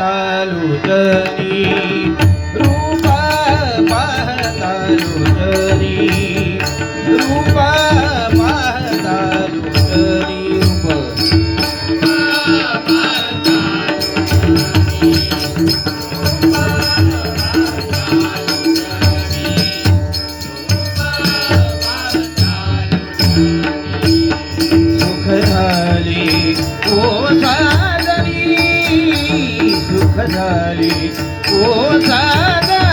तालू जनी झाली. ओ झाला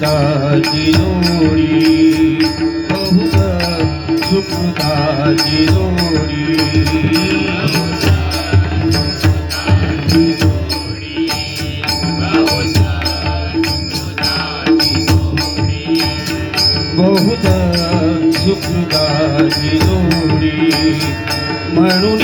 सुखदाची जोडी बहुत सुखदाची जोडी. बहुत सुखदाची जोडी म्हणून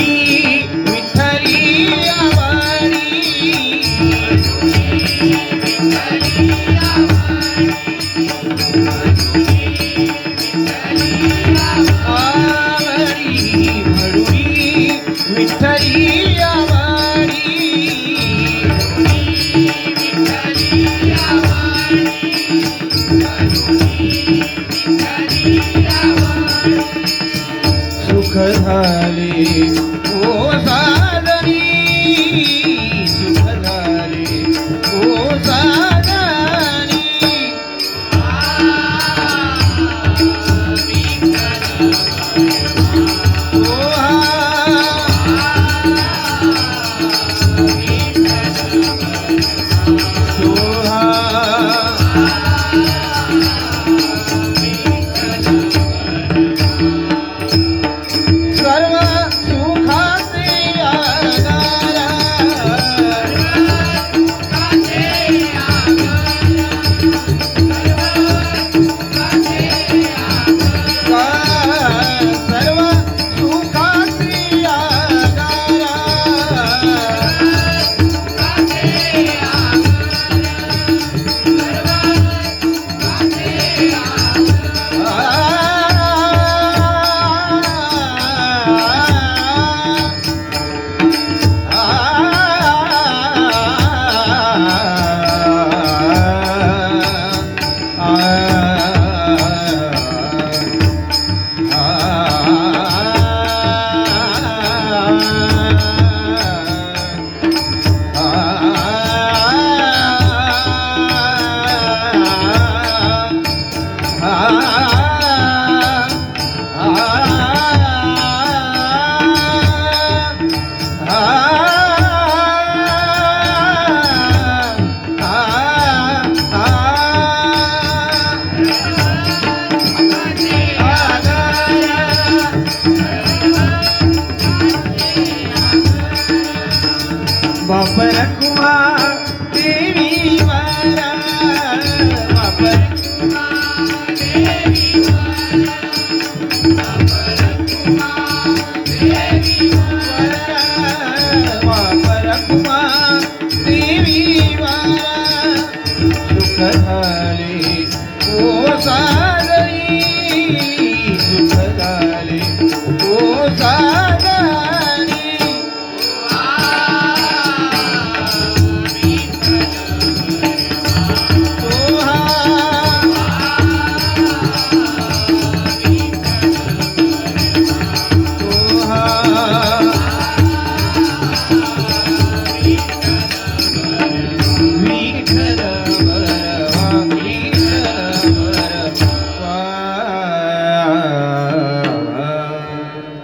सुख झाले. ओ साधनी बापर कुमा देवी वारा बापर बापर कुमा देवी वारा सुख झाले ओ Yeah.